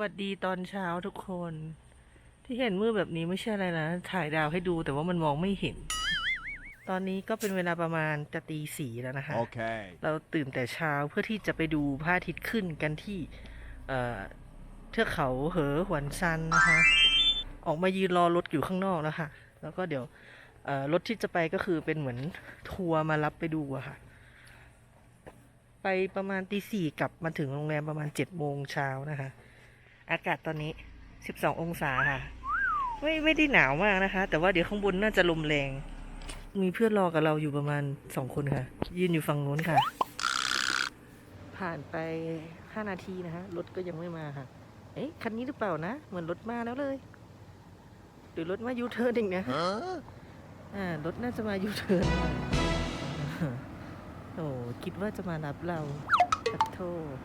วัสดีตอนเช้าทุกคน ที่เห็นมืดแบบนี้ไม่ใช่อะไรนะ ถ่ายดาวให้ดูแต่ว่ามันมองไม่เห็น ตอนนี้ก็เป็นเวลาประมาณจะตีสี่แล้วนะคะ Okay. เราตื่นแต่เช้าเพื่อที่จะไปดูพระอาทิตย์ขึ้นกันที่เอ่อเทือกเขาเหอหวนซันนะคะ ออกมายืนรอรถอยู่ข้างนอกแล้วค่ะ แล้วก็เดี๋ยวเอ่อรถที่จะไปก็คือเป็นเหมือนทัวร์มารับไปดูอะค่ะ ไปประมาณตีสี่กลับมาถึงโรงแรมประมาณเจ็ดโมงเช้านะคะ อากาศตอนนี้สิบสององศาค่ะ ไม่ไม่ได้หนาวมากนะคะ แต่ว่าเดี๋ยวข้างบนน่าจะลมแรง มีเพื่อนรอกับเราอยู่ประมาณสองคนค่ะ ยืนอยู่ฝั่งนู้นค่ะ ผ่านไปห้านาทีนะคะรถก็ยังไม่มาค่ะ เอ๊ะคันนี้หรือเปล่านะ เหมือนรถมาแล้วเลย หรือรถมายูเทิร์นเองนะ Huh? อ่ารถน่าจะมายูเทิร์นโอ้คิดว่าจะมารับเราขัดโทษ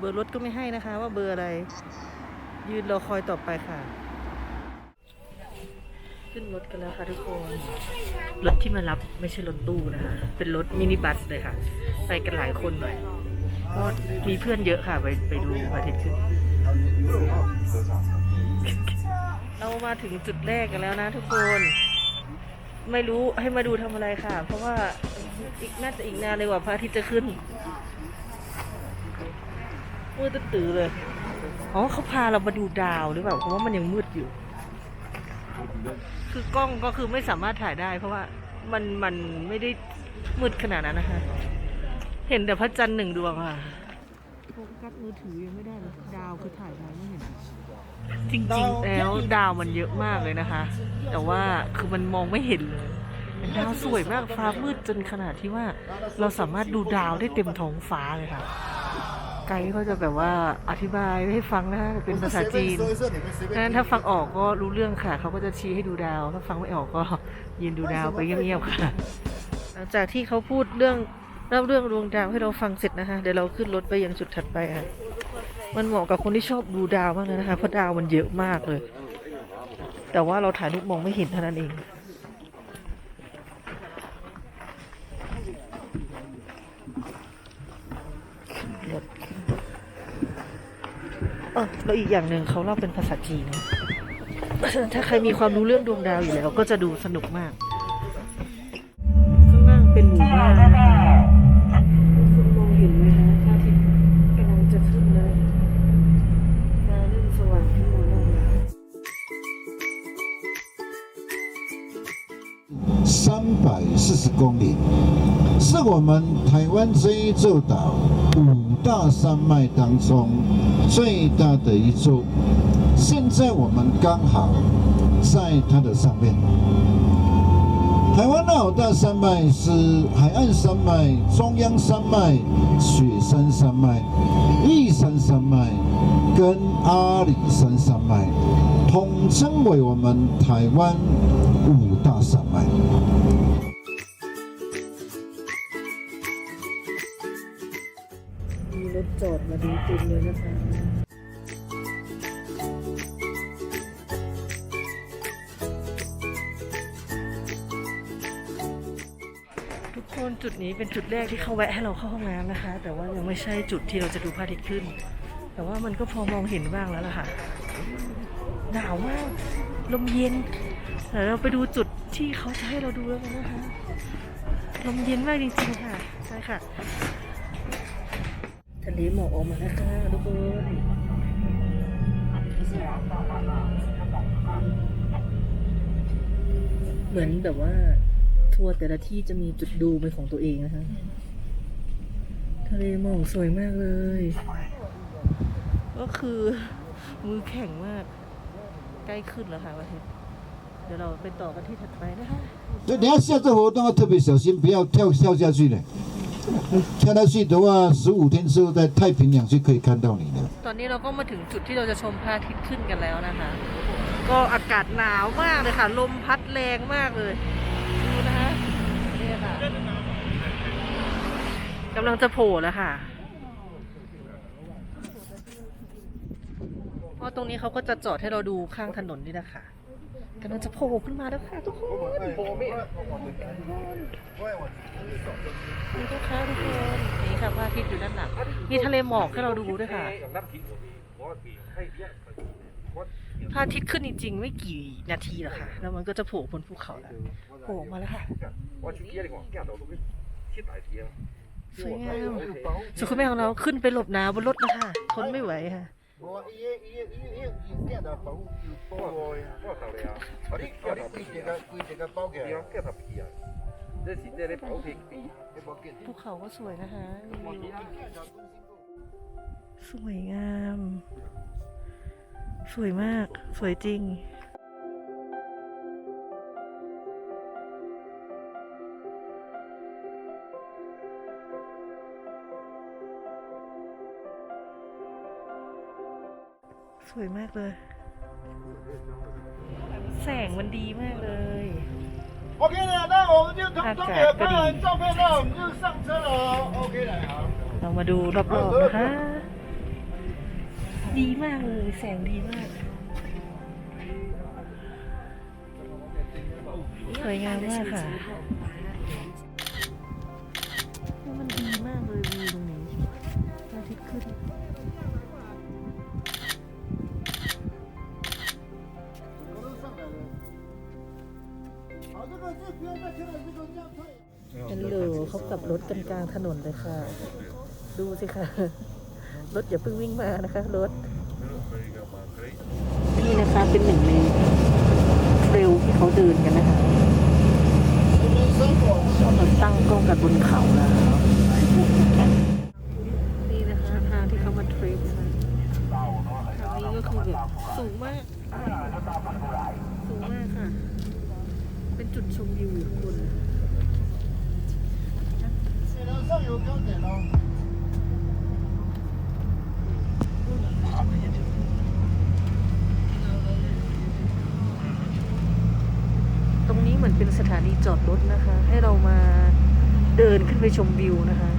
เบอร์รถก็ไม่ให้นะคะ ว่าเบอร์อะไร ยืนรอคอยต่อไปค่ะ ขึ้นรถกันแล้วค่ะทุกคน รถที่มารับไม่ใช่รถตู้นะคะ เป็นรถมินิบัสเลยค่ะ ไปกันหลายคนหน่อยเพราะมีเพื่อนเยอะค่ะ ไปไปดูพระอาทิตย์ขึ้น เรามาถึงจุดแรกกันแล้วนะทุกคน ไม่รู้ให้มาดูทำอะไรค่ะ เพราะว่าอีกน่าจะอีกนานเลยว่าพระอาทิตย์จะขึ้น มืดตื้อๆเลย อ๋อเขาพาเรามาดูดาวหรือเปล่า เพราะว่ามันยังมืดอยู่ คือกล้องก็คือไม่สามารถถ่ายได้ เพราะว่ามันมันไม่ได้มืดขนาดนั้นนะคะ เห็นแต่พระจันทร์หนึ่งดวงค่ะโฟกัสมือถือยังไม่ได้เลยดาวคือถ่ายได้ไม่เห็น จริงๆ แล้วดาวมันเยอะมากเลยนะคะ แต่ว่าคือมันมองไม่เห็นเลยดาวสวยมากฟ้ามืดจนขนาดที่ว่า เราสามารถดูดาวได้เต็มท้องฟ้าเลยค่ะ ไกด์เขาจะแบบว่าอธิบายให้ฟังนะคะเป็นภาษาจีนดังนั้นถ้าฟังออกก็รู้เรื่องค่ะ เขาก็จะชี้ให้ดูดาว ถ้าฟังไม่ออกก็ยืนดูดาวไปเงียบๆค่ะ หลังจากที่เขาพูดเรื่องเล่าเรื่องดวงดาวให้เราฟังเสร็จนะคะ เดี๋ยวเราขึ้นรถไปยังจุดถัดไปค่ะ มันเหมาะกับคนที่ชอบดูดาวมากเลยนะคะ เพราะดาวมันเยอะมากเลย แต่ว่าเราถ่ายรูปมองไม่เห็นเท่านั้นเอง เออแล้วอีกอย่างหนึ่งเขาเล่าเป็นภาษาจีนนะเพราะฉะนั้นถ้าใครมีความรู้เรื่องดวงดาวอยู่แล้ว ก็จะดูสนุกมาก ข้างล่างเป็นหมู่บ้านนะคะคุณมองเห็นไหมคะพระอาทิตย์กำลังจะขึ้นเลยฟ้าเริ่มสว่างขึ้นมาแล้ว 三百四十公里，是我们台湾这一座岛五大山脉当中 最大的一座。现在我们刚好在它的上面。台湾的五大山脉是海岸山脉、中央山脉、雪山山脉、玉山山脉跟阿里山山脉，统称为我们台湾五大山脉。 จอดมาดูเต็มเลยนะคะทุกคนจุดนี้เป็นจุดแรกที่เขาแวะให้เราเข้าห้องน้ำนะคะ แต่ว่ายังไม่ใช่จุดที่เราจะดูพระอาทิตย์ขึ้น แต่ว่ามันก็พอมองเห็นบ้างแล้วล่ะค่ะหนาวมากลมเย็นเดี๋ยวเราไปดูจุดที่เขาจะให้เราดูแล้วกันนะคะลมเย็นมากจริงๆค่ะใช่ค่ะะเลหมอกออกมาแล้วค่ะทุกคนเหมือนแบบว่า ทัวร์แต่ละที่จะมีจุดดูเป็นของตัวเองนะคะ ทะเลหมอกสวยมากเลย ก็คือ มือแข็งมาก ใกล้ขึ้นแล้วค่ะวันนี้เดี๋ยวเราไปต่อกันที่ถัดไปนะคะ 所以等一下下这活动要特别小心，不要跳跳下去呢。 跳下去的话，十五天之后在太平洋就可以看到你了。 ตอนนี้เราก็มาถึงจุดที่เราจะชมพระอาทิตย์ขึ้นกันแล้วนะคะ ก็อากาศหนาวมากเลยค่ะ ลมพัดแรงมากเลย ดูนะคะนี่ค่ะกำลังจะโผล่แล้วค่ะ เพราะตรงนี้เขาก็จะจอดให้เราดูข้างถนนนี่นะคะ กำลังจะโผล่ขึ้นมาแล้วค่ะทุกคนนี่ทุกค่ะทุกคนนี่ค่ะพระอาทิตย์อยู่ด้านหลังมีทะเลหมอกให้เราดูด้วยค่ะพระอาทิตย์ขึ้นจริงๆ ไม่กี่นาทีหรอกค่ะ แล้วมันก็จะโผล่บนภูเขาแล้วโผล่มาแล้วค่ะสวยงามส่วนคุณแม่ของเราขึ้นไปหลบหนาวบนรถนะคะทนไม่ไหวค่ะ 我伊个伊个伊个伊个建的保有保护呀，啊你啊你规这个规这个保起来，你保建。 ภูเขาก็สวยนะคะสวยงาม สวยมาก สวยจริง สวยมากเลย แสงมันดีมากเลย OK 了，那我们就通通给拍完照片，那我们就上车了哦。OK 了，好。 เรามาดูรอบๆนะคะ ดีมากเลย แสงดีมาก สวยงามมากค่ะ รถกันกลางถนนเลยค่ะ ดูสิค่ะ รถอย่าเพิ่งวิ่งมานะคะรถ นี่นะคะเป็นหนึ่งในเร็วที่เขาเดินกันนะคะเราตั้งกล้องกันบนเขาแล้ว ดินขึ้นไปชมวิวนะคะ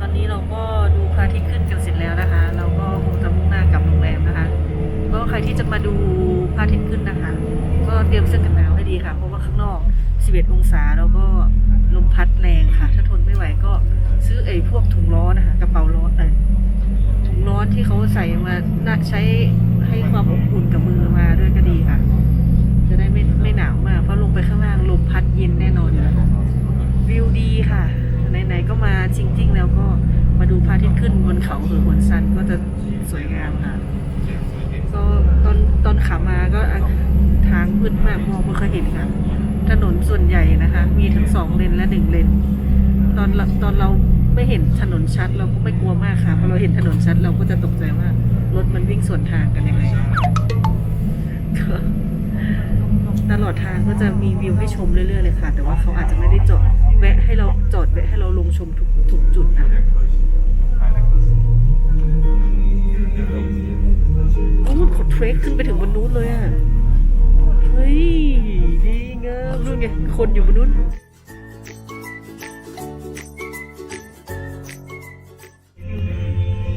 ตอนนี้เราก็ดูพระอาทิตย์ขึ้นกันเสร็จแล้วนะคะ ที่จะมาดูพระอาทิตย์ขึ้นนะคะ ก็เตรียมเสื้อกันหนาวให้ดีค่ะ เพราะว่าข้างนอก 11 องศาแล้วก็ลมพัดแรงค่ะ ถ้าทนไม่ไหวก็ซื้อไอ้พวกถุงร้อนนะคะ กระเป๋าร้อนเอ้ยถุงร้อนที่เขาใส่มาน่าใช้ให้ความอบอุ่นกับมือมาด้วยก็ดีค่ะ จะได้ไม่ไม่หนาวมากเพราะลงไปข้างล่างลมพัดเย็นแน่นอนอยู่แล้ววิวดีค่ะไหนๆก็มาจริง ๆ แล้วก็มาดูพระอาทิตย์ขึ้นบนเขาเหอหนซันก็จะสวยงามค่ะ ก็ตอนตอนขามาก็ทางมื ดมากมองไม่ค่อยเห็นค่ะ ถนนส่วนใหญ่นะคะ มีทั้งสองเลนและหนึ่งเลน ตอนเราตอนเราไม่เห็นถนนชัดเราก็ไม่กลัวมากค่ะพอเราเห็นถนนชัดเราก็จะตกใจว่ารถมันวิ่งสวนทางกันยังไงตลอดทางก็จะมีวิวให้ชมเรื่อยๆเลยค่ะ แต่ว่าเขาอาจจะไม่ได้จอดแวะให้เราจอดแวะให้เราลงชมทุกทุกจุดนะคะโอ้มันขดเทรคขึ้นไปถึงบนนู้นเลยอะ ยดีงามนู่นไงคนอยู่บนนู้น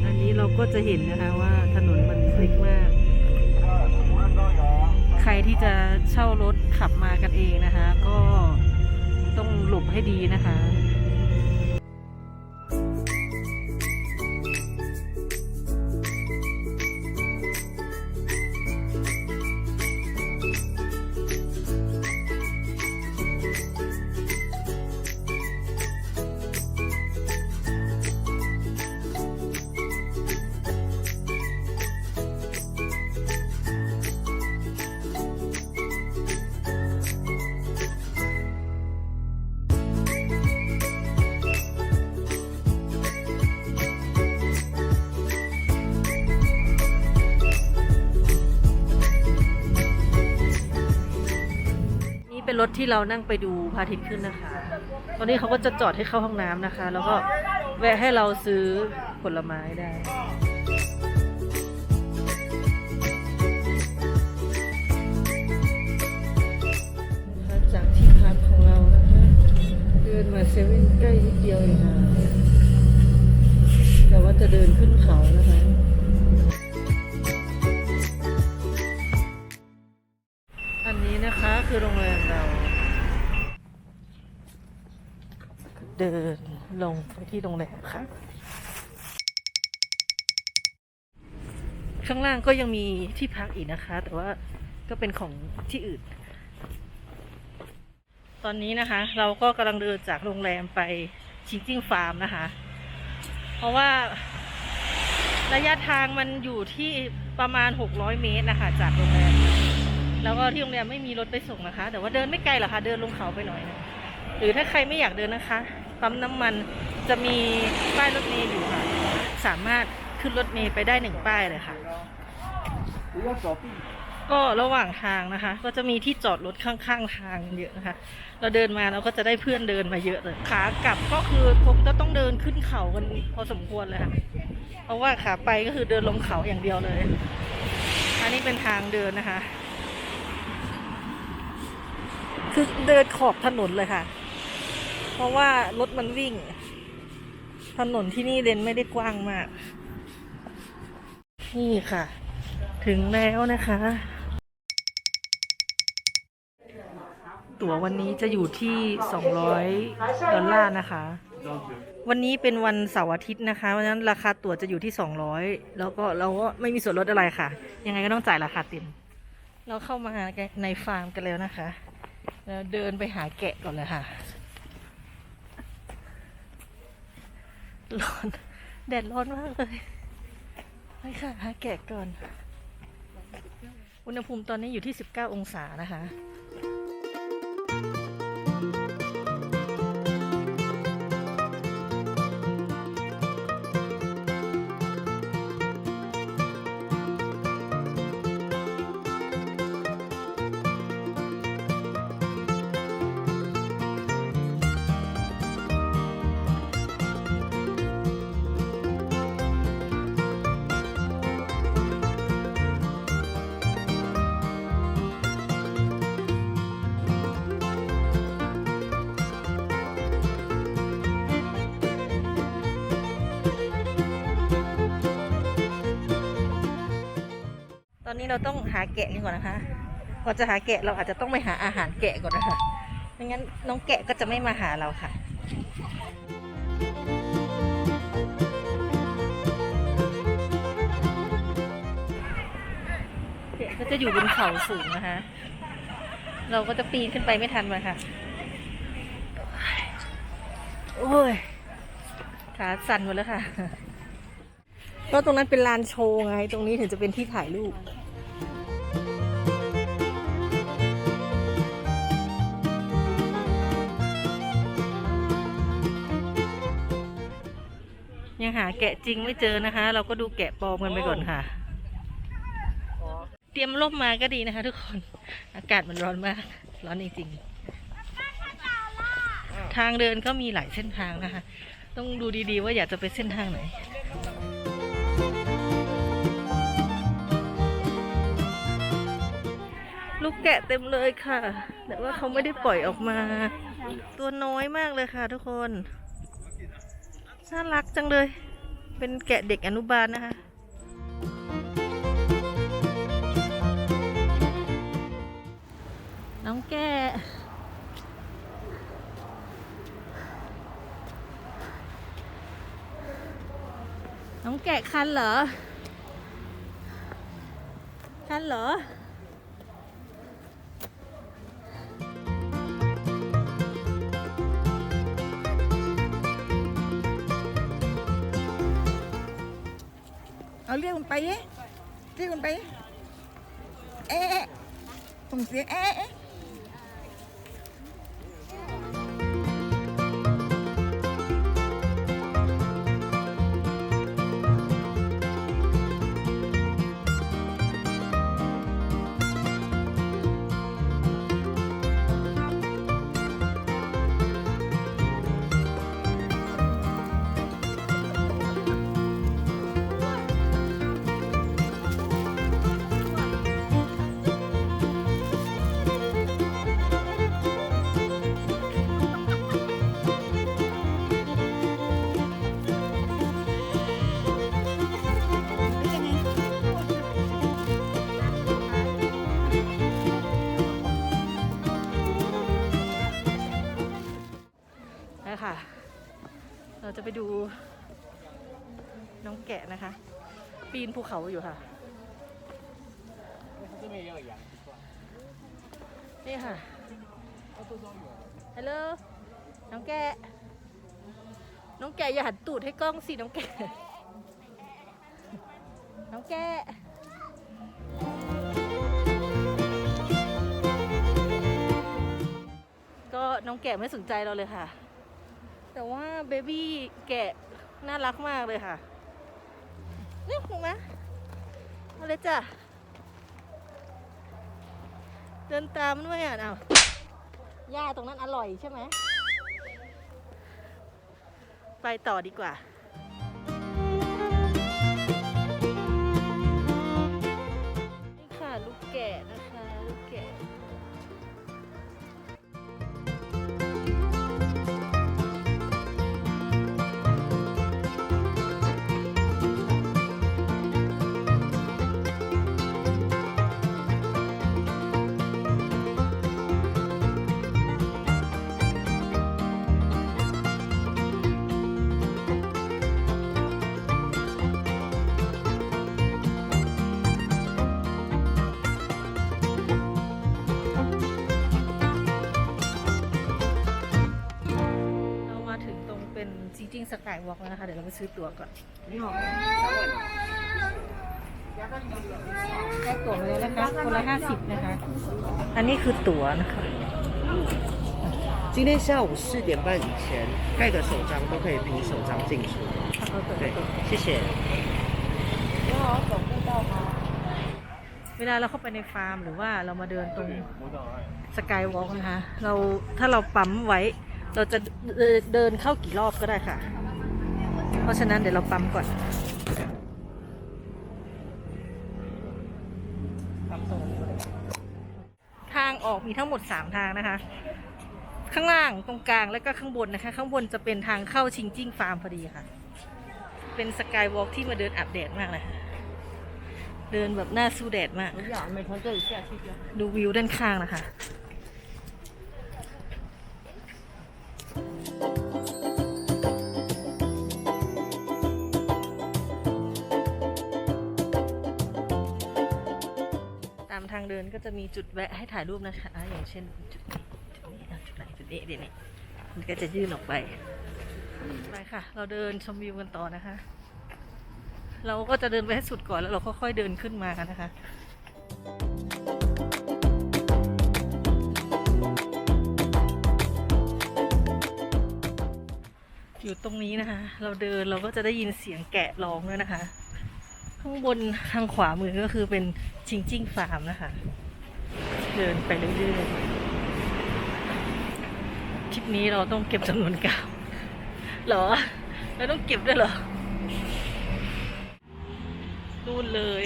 อันนี้เราก็จะเห็นนะคะว่าถนนมันพลิกมาก ใครที่จะเช่ารถขับมากันเองนะคะ ก็ต้องหลบให้ดีนะคะ ถที่เรานั่งไปดูพระอาทิตย์ขึ้นนะคะ ตอนนี้เขาก็จะจอดให้เข้าห้องน้ำนะคะ แล้วก็แวะให้เราซื้อผลไม้ได้จากที่พักของเรานะคะเดินมาเซเว่นใกล้นิดเดียวเองค่ะแต่ว่าจะเดินขึ้นเขานะคะ ดินลงไปที่โรงแรมค่ะ ข้างล่างก็ยังมีที่พักอีกนะคะ แต่ว่าก็เป็นของที่อื่น ตอนนี้นะคะ เราก็กำลังเดินจากโรงแรมไปชิงจิ้งฟาร์มนะคะ เพราะว่าระยะทางมันอยู่ที่ประมาณ 600 เมตรนะคะ จากโรงแรม แล้วก็ที่โรงแรมไม่มีรถไปส่งนะคะ แต่ว่าเดินไม่ไกลหรอกค่ะ เดินลงเขาไปหน่อยนะ หรือถ้าใครไม่อยากเดินนะคะ ปั๊มน้ำมันจะมีป้ายรถเมล์อยู่ค่ะ สามารถขึ้นรถเมล์ไปได้หนึ่งป้ายเลยค่ะ ก็ระหว่างทางนะคะ ก็จะมีที่จอดรถข้างๆทางเยอะนะคะ เราเดินมาเราก็จะได้เพื่อนเดินมาเยอะเลยขากลับก็คือผมจะต้องเดินขึ้นเขากันพอสมควรเลยค่ะ เพราะว่าขาไปก็คือเดินลงเขาอย่างเดียวเลย อันนี้เป็นทางเดินนะคะ คือเดินขอบถนนเลยค่ะ เพราะว่ารถมันวิ่ง ถนนที่นี่เลนไม่ได้กว้างมาก นี่ค่ะ ถึงแล้วนะคะ ตั๋ววันนี้จะอยู่ที่ 200 ดอลลาร์นะคะ วันนี้เป็นวันเสาร์อาทิตย์นะคะเพราะฉะนั้นราคาตั๋วจะอยู่ที่ 200 แล้วก็เราก็ไม่มีส่วนลดอะไรค่ะ ยังไงก็ต้องจ่ายราคาเต็ม เราเข้ามาในฟาร์มกันแล้วนะคะเราเดินไปหาแกะก่อนเลยค่ะ ร้อน แดดร้อนมากเลยไปค่ะหาแกะก่อน อุณหภูมิตอนนี้อยู่ที่ 19 องศานะคะ อนนี้เราต้องหาแกะกันก่อนนะคะก่อนจะหาแกะเราอาจจะต้องไปหาอาหารแกะก่อนนะคะไม่งั้นน้องแกะก็จะไม่มาหาเราค่ะแกะก็จะอยู่บนเขาสูงนะคะ เราก็จะปีนขึ้นไปไม่ทันมันค่ะโอ้ยขาสั่นหมดแล้วค่ะก็ตรงนั้นเป็นลานโชว์ไง ตรงนี้ถึงจะเป็นที่ถ่ายรูป ยังหาแกะจริงไม่เจอนะคะ เราก็ดูแกะปลอมกันไปก่อนค่ะ เตรียมร่มมาก็ดีนะคะ ทุกคน อากาศมันร้อนมาก ร้อนจริงๆทางเดินก็มีหลายเส้นทางนะคะ ต้องดูดีๆ ว่าอยากจะไปเส้นทางไหนลูกแกะเต็มเลยค่ะ แต่ว่าเขาไม่ได้ปล่อยออกมา ตัวน้อยมากเลยค่ะทุกคน น่ารักจังเลย เป็นแกะเด็กอนุบาลนะคะ น้องแกะน้องแกะคันเหรอ คันเหรอ เอาเรียกมันไปเอ๊ะเรียกมันไปเอ๊ะเอ๊ะส่งเสียงเอ๊ะเอ๊ะค่ะ ไปดู น้องแกะนะคะ ปีนภูเขาอยู่ค่ะ นี่ค่ะฮัลโหลน้องแกะ น้องแกะอย่าหันตูดให้กล้องสิ น้องแกะ น้องแกะก็น้องแกะไม่สนใจเราเลยค่ะ แต่ว่าเบบี้แกะน่ารักมากเลยค่ะนี่ลงมาเอาเลยจ้ะ เดินตามมันด้วยอะเอาหญ้าตรงนั้นอร่อยใช่ไหม ไปต่อดีกว่า สกายวอล์กแล้วนะคะ เดี๋ยวเราไปซื้อตั๋วก่อนได้ตั๋วมาแล้วนะคะ คนละห้าสิบนะคะ อันนี้คือตั๋วนะคะ 今天下午四点半以前盖的手章都可以凭手章进出。 ถ้าเขาตั๋ว 对，谢谢。 เวลาเราเข้าไปในฟาร์มหรือว่าเรามาเดินตรงสกายวอล์กนะคะ เราถ้าเราปั๊มไว้ เราจะเดินเดินเข้ากี่รอบก็ได้ค่ะ เพราะฉะนั้นเดี๋ยวเราปั๊มก่อนปั๊มตรงนี้ก่อนทางออกมีทั้งหมด 3 ทางนะคะ ข้างล่างตรงกลางแล้วก็ข้างบนนะคะ ข้างบนจะเป็นทางเข้าชิงจิ้งฟาร์มพอดีค่ะ เป็นสกายวอล์กที่มาเดินอาบแดดมากเลยค่ะเดินแบบหน้าสู้แดดมาก ดูวิวด้านข้างนะคะ ก็จะมีจุดแวะให้ถ่ายรูปนะคะอย่างเช่นจุดนี้จุดนี้จุดไหนจุดนี้เดี๋ยวนี้มันก็จะยื่นออกไปไปค่ะ เราเดินชมวิวกันต่อนะคะ เราก็จะเดินไปให้สุดก่อนแล้วเราค่อยๆเดินขึ้นมากันนะคะอยู่ตรงนี้นะคะ เราเดินเราก็จะได้ยินเสียงแกะร้องด้วยนะคะ ข้างบนทางขวามือก็คือเป็นชิงจิ้งฟาร์มนะคะ เดินไปเรื่อยๆทริปนี้เราต้องเก็บจำนวนกาวหรอ เราต้องเก็บด้วยเหรอนู่นเลย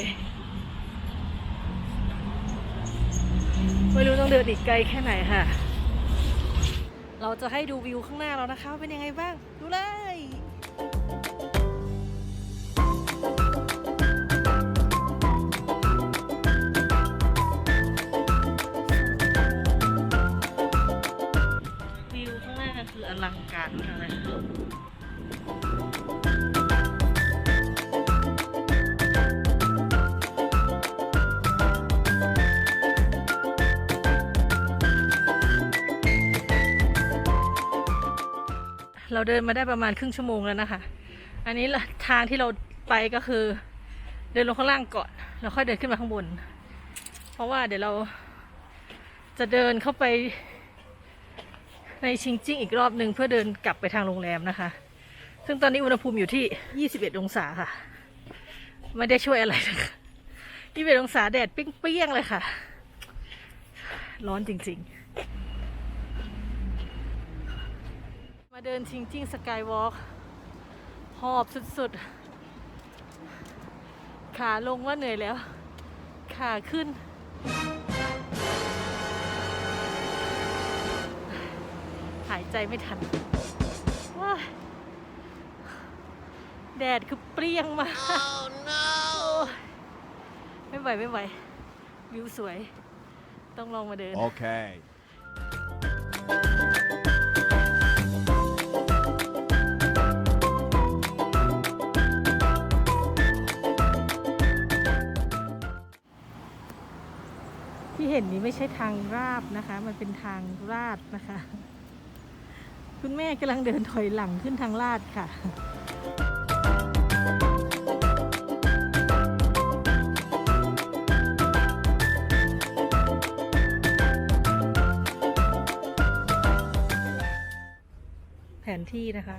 ไม่รู้ต้องเดินอีกไกลแค่ไหนค่ะ เราจะให้ดูวิวข้างหน้าเรานะคะ เป็นยังไงบ้าง ดูเลย ลังการมากเลยค่ะเราเดินมาได้ประมาณครึ่งชั่วโมงแล้วนะคะ อันนี้ทางที่เราไปก็คือ เดินลงข้างล่างก่อน แล้วค่อยเดินขึ้นมาข้างบน เพราะว่าเดี๋ยวเราจะเดินเข้าไป ในชิงจิ้งอีกรอบหนึ่งเพื่อเดินกลับไปทางโรงแรมนะคะ ซึ่งตอนนี้อุณหภูมิอยู่ที่ 21 องศาค่ะ ไม่ได้ช่วยอะไรนะคะ21องศาแดดเปี้ยงๆเลยค่ะ ร้อนจริง ๆ มาเดินชิงจิ้งสกายวอล์กหอบสุด ๆ ขาลงว่าเหนื่อยแล้ว ขาขึ้นายใจไม่ทันว้าแดดคือเปรี้ยงมาก oh, no. ไม่ไหวไม่ไหว วิวสวย ต้องลองมาเดิน โอเคที่เห็นนี้ไม่ใช่ทางราบนะคะ มันเป็นทางลาดนะคะ คุณแม่กำลังเดินถอยหลังขึ้นทางลาดค่ะ แผนที่นะคะ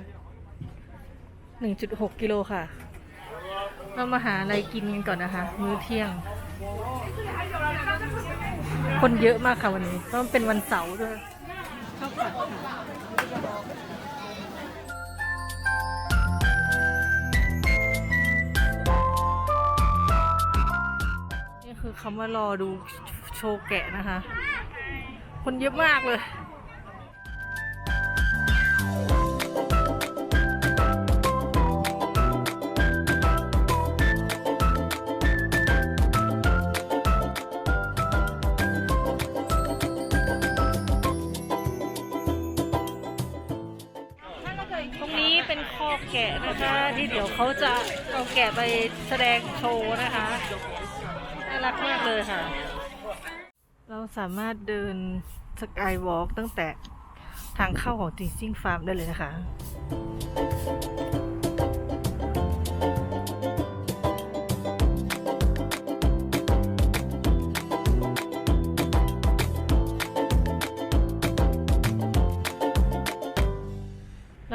1.6 กิโลค่ะ เรามาหาอะไรกินกันก่อนนะคะ มื้อเที่ยง คนเยอะมากค่ะวันนี้เพราะมันเป็นวันเสาร์ด้วย ข้าวผัดค่ะนี่คือคำว่ารอดูโชว์แกะนะคะ คนเยอะมากเลย นะคะ ที่เดี๋ยวเขาจะเอาแกะไปแสดงโชว์นะคะน่ารักมากเลยค่ะ เราสามารถเดินสกายวอล์กตั้งแต่ทางเข้าของจิงซิ่งฟาร์มได้เลยนะคะ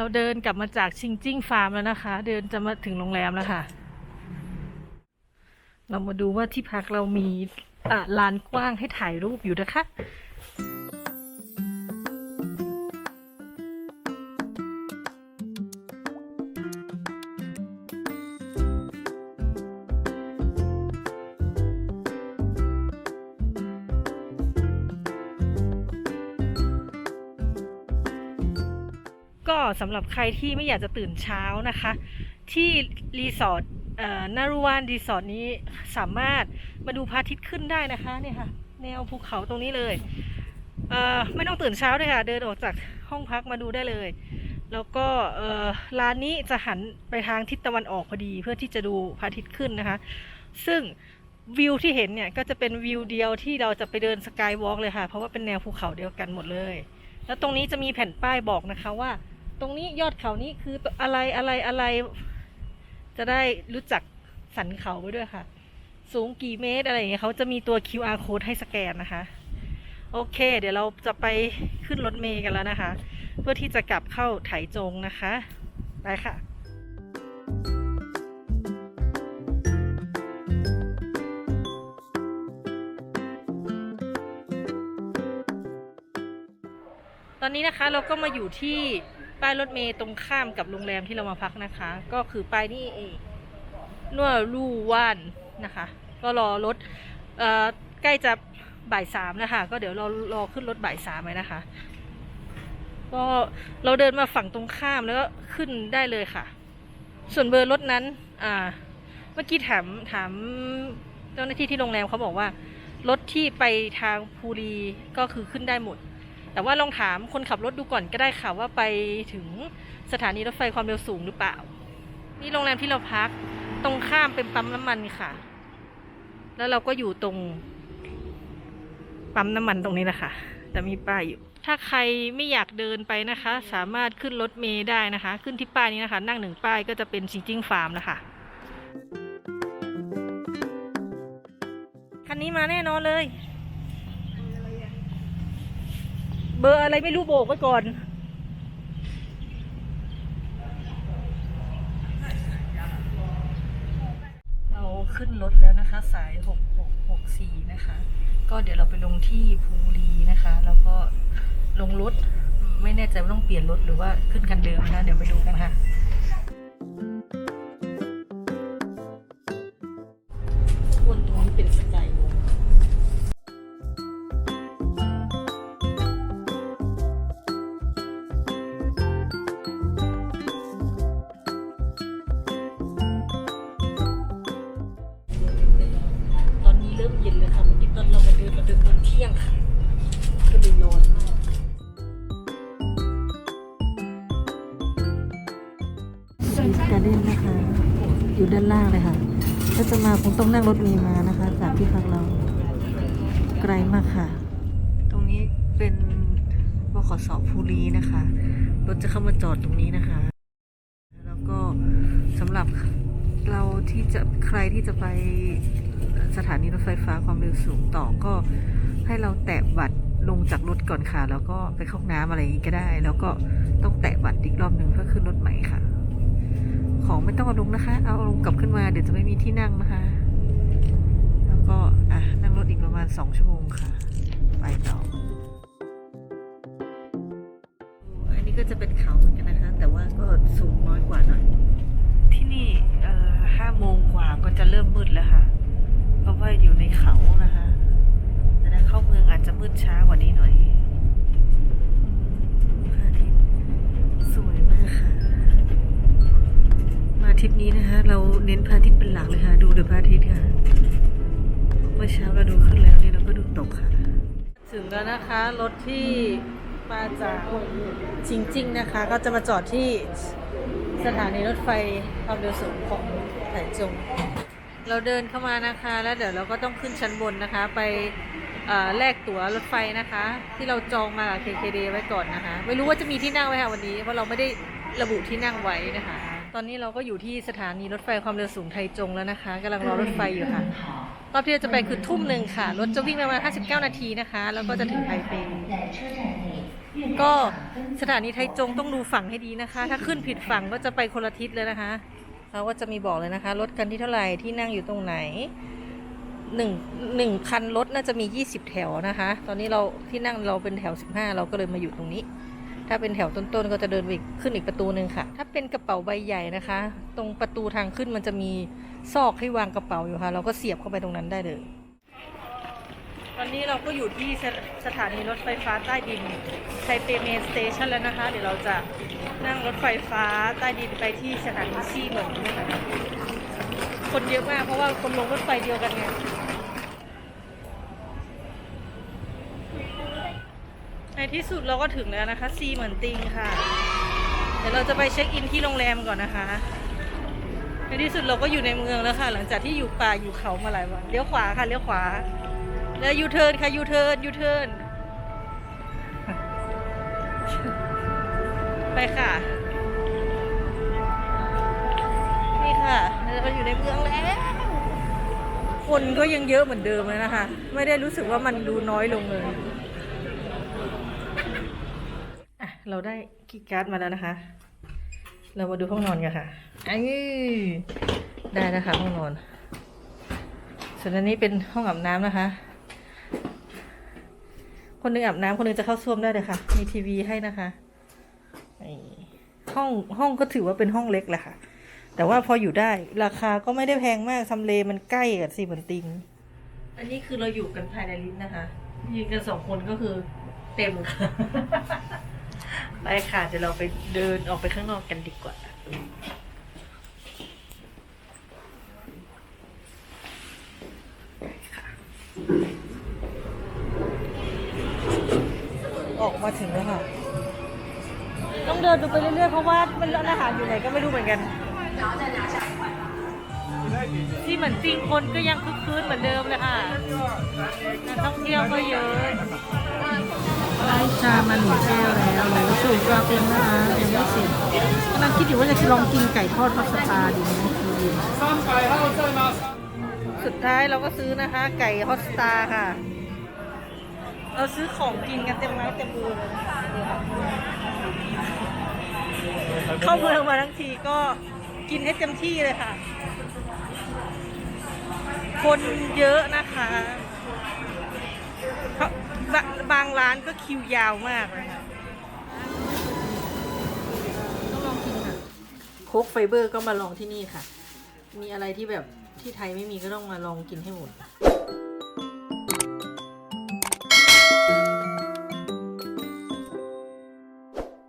เราเดินกลับมาจากชิงจิ้งฟาร์มแล้วนะคะ เดินจะมาถึงโรงแรมแล้วค่ะ เรามาดูว่าที่พักเรามีลานกว้างให้ถ่ายรูปอยู่นะคะ ก็สำหรับใครที่ไม่อยากจะตื่นเช้านะคะ ที่รีสอร์ทนารุวานรีสอร์ทนี้สามารถมาดูพระอาทิตย์ขึ้นได้นะคะเนี่ยค่ะแนวภูเขาตรงนี้เลยเไม่ต้องตื่นเช้าด้วยค่ะ เดินออกจากห้องพักมาดูได้เลย แล้วก็ร้านนี้จะหันไปทางทิศตะวันออกพอดี เพื่อที่จะดูพระอาทิตย์ขึ้นนะคะ ซึ่งวิวที่เห็นเนี่ยก็จะเป็นวิวเดียวที่เราจะไปเดินสกายวอล์กเลยค่ะ เพราะว่าเป็นแนวภูเขาเดียวกันหมดเลย แล้วตรงนี้จะมีแผ่นป้ายบอกนะคะว่า ตรงนี้ยอดเขานี้คืออะไรอะไรอะไร จะได้รู้จักสันเขาไว้ด้วยค่ะ สูงกี่เมตรอะไรอย่างเงี้ยเขาจะมีตัว QR code ให้สแกนนะคะ โอเค เดี๋ยวเราจะไปขึ้นรถเมล์กันแล้วนะคะ เพื่อที่จะกลับเข้าไถจงนะคะ ไปค่ะตอนนี้นะคะเราก็มาอยู่ที่ ป้ายรถเมล์ตรงข้ามกับโรงแรมที่เรามาพักนะคะ ก็คือป้ายนี่เองนัวลู่ว่านนะคะ ก็รอรถเอ่อใกล้จะบ่ายสามนะคะก็เดี๋ยวรารอขึ้นรถบ่ายสามเลยนะคะ ก็เราเดินมาฝั่งตรงข้ามแล้วก็ขึ้นได้เลยค่ะ ส่วนเบอร์รถนั้นอ่าเมื่อกี้ถามถามเจ้าหน้าที่ที่โรงแรมเขาบอกว่า รถที่ไปทางภูรีก็คือขึ้นได้หมด แต่ว่าลองถามคนขับรถดูก่อนก็ได้ค่ะว่าไปถึงสถานีรถไฟความเร็วสูงหรือเปล่า นี่โรงแรมที่เราพักตรงข้ามเป็นปั๊มน้ำมันค่ะ แล้วเราก็อยู่ตรงปั๊มน้ำมันตรงนี้นะคะแต่มีป้ายอยู่ ถ้าใครไม่อยากเดินไปนะคะ สามารถขึ้นรถเมล์ได้นะคะ ขึ้นที่ป้ายนี้นะคะ นั่งหนึ่งป้ายก็จะเป็นชิงจิ้งฟาร์มนะคะคันนี้มาแน่นอนเลย บอร์อะไรไม่รู้โบกไว้ก่อน เราขึ้นรถแล้วนะคะ สาย 6664 นะคะ ก็เดี๋ยวเราไปลงที่ภูรีนะคะ แล้วก็ลงรถ ไม่แน่ใจว่าต้องเปลี่ยนรถหรือว่าขึ้นคันเดิมนะคะเดี๋ยวไปดูกันค่ะ เด้นนะคะ อยู่ด้านล่างเลยค่ะถ้าจะมาคงต้องนั่งรถเมล์มานะคะ จากที่พักเราไกลมากค่ะ ตรงนี้เป็นบขสภูรีนะคะรถจะเข้ามาจอดตรงนี้นะคะ แล้วก็สำหรับเราที่จะใครที่จะไปสถานีรถไฟฟ้าความเร็วสูงต่อก็ให้เราแตะบัตรลงจากรถก่อนค่ะ แล้วก็ไปเข้าห้องน้ำอะไรอย่างนี้ก็ได้ แล้วก็ต้องแตะบัตรอีกรอบหนึ่งเพื่อขึ้นรถใหม่ค่ะ ของไม่ต้องเอาลงนะคะ เอาลงกลับขึ้นมาเดี๋ยวจะไม่มีที่นั่งนะคะ แล้วก็อะนั่งรถอีกประมาณสองชั่วโมงค่ะ ไปต่อ อันนี้ก็จะเป็นเขาเหมือนกันนะคะ แต่ว่าก็สูงน้อยกว่าหน่อย ที่นี่เอ่อห้าโมงกว่าก็จะเริ่มมืดแล้วค่ะ เพราะว่าอยู่ในเขานะคะ แต่ถ้าเข้าเมืองอาจจะมืดช้ากว่านี้หน่อย ทริปนี้นะคะ เราเน้นพระอาทิตย์เป็นหลักเลยค่ะ ดูเดี๋ยวพระอาทิตย์ค่ะ เมื่อเช้าเราดูขึ้นแล้วเนี่ยเราก็ดูตกค่ะ ถึงแล้วนะคะ รถที่มาจากชิงจิงนะคะ ก็จะมาจอดที่สถานีรถไฟความเร็วสูงของไถจง เราเดินเข้ามานะคะ แล้วเดี๋ยวเราก็ต้องขึ้นชั้นบนนะคะ ไปแลกตั๋วรถไฟนะคะ ที่เราจองมา KKD ไว้ก่อนนะคะ ไม่รู้ว่าจะมีที่นั่งไหมค่ะวันนี้ เพราะเราไม่ได้ระบุที่นั่งไว้นะคะ ตอนนี้เราก็อยู่ที่สถานีรถไฟความเร็วสูงไทจงแล้วนะคะกำลังรอรถไฟอยู่ค่ะ รอบที่เราจะไปคือทุ่มหนึ่งค่ะ รถจะวิ่งประมาณ 59 นาทีนะคะ แล้วก็จะถึงไทเป ก็สถานีไทจงต้องดูฝั่งให้ดีนะคะ ถ้าขึ้นผิดฝั่งก็จะไปคนละทิศเลยนะคะเขาก็จะมีบอกเลยนะคะ รถกันที่เท่าไหร่ที่นั่งอยู่ตรงไหนหนึ่งหนึ่งคันรถน่าจะมี 20 แถวนะคะ ตอนนี้เราที่นั่งเราเป็นแถว 15 เราก็เลยมาอยู่ตรงนี้ ถ้าเป็นแถวต้นๆก็จะเดินไปอีกขึ้นอีกประตูหนึ่งค่ะ ถ้าเป็นกระเป๋าใบใหญ่นะคะ ตรงประตูทางขึ้นมันจะมีซอกให้วางกระเป๋าอยู่ค่ะ เราก็เสียบเข้าไปตรงนั้นได้เลย ตอนนี้เราก็อยู่ที่สถานีรถไฟฟ้าใต้ดินไทเปเมนสเตชันแล้วนะคะ เดี๋ยวเราจะนั่งรถไฟฟ้าใต้ดินไปที่สถานีซีเหมือนนะคะคนเยอะมากเพราะว่าคนลงรถไฟเดียวกันไง ที่สุดเราก็ถึงแล้วนะคะซีเหมือนติงค่ะ เดี๋ยวเราจะไปเช็คอินที่โรงแรมก่อนนะคะ ในที่สุดเราก็อยู่ในเมืองแล้วค่ะ หลังจากที่อยู่ป่าอยู่เขามาหลายวันเลี้ยวขวาค่ะเลี้ยวขวา แล้วยูเทิร์นค่ะยูเทิร์นยูเทิร์นไปค่ะ นี่ค่ะเราอยู่ในเมืองแล้ว คนก็ยังเยอะเหมือนเดิมเลยนะคะ ไม่ได้รู้สึกว่ามันดูน้อยลงเลย เราได้คีย์การ์ดมาแล้วนะคะ เรามาดูห้องนอนกันค่ะอันนี้ได้นะคะห้องนอน ส่วนอันนี้เป็นห้องอาบน้ำนะคะ คนหนึงอาบน้ำคนหนึงจะเข้าส้วมได้เลยค่ะ มีทีวีให้นะคะห้องห้องก็ถือว่าเป็นห้องเล็กแหละค่ะ แต่ว่าพออยู่ได้ราคาก็ไม่ได้แพงมากทำเลมันใกล้กับสีเหมือนติง อันนี้คือเราอยู่กันภายในลิฟต์นะคะยืนกันสองคนก็คือเต็มค่ะ ไปค่ะ เดี๋ยวเราไปเดินออกไปข้างนอกกันดีกว่า ออกมาถึงแล้วค่ะ ต้องเดินดูไปเรื่อยๆ เพราะว่ามันร้านอาหารอยู่ไหนก็ไม่รู้เหมือนกัน ที่เหมือนจริงคนก็ยังคึกคืนเหมือนเดิมเลยค่ะนักท่องเที่ยวก็เยอะได้ ชามาหนึ่งแก้วแล้วหรือสูตรราเป็นนะคะยังไม่เสร็จกำลังคิดอยู่ว่าจะลองกินไก่ทอดทอสตาดีไหมสุดท้ายเราก็ซื้อนะคะ ไก่ฮอตสตาร์ค่ะ เราซื้อของกินกันเต็มไม้เต็มมือเลยเข้าเมืองมาทั้งทีก็กินให้เต็มที่เลยค่ะ คนเยอะนะคะเพราะบะ บางร้านก็คิวยาวมากเลยค่ะต้องลองกินค่ะโค้กไฟเบอร์ก็มาลองที่นี่ค่ะ มีอะไรที่แบบที่ไทยไม่มีก็ต้องมาลองกินให้หมด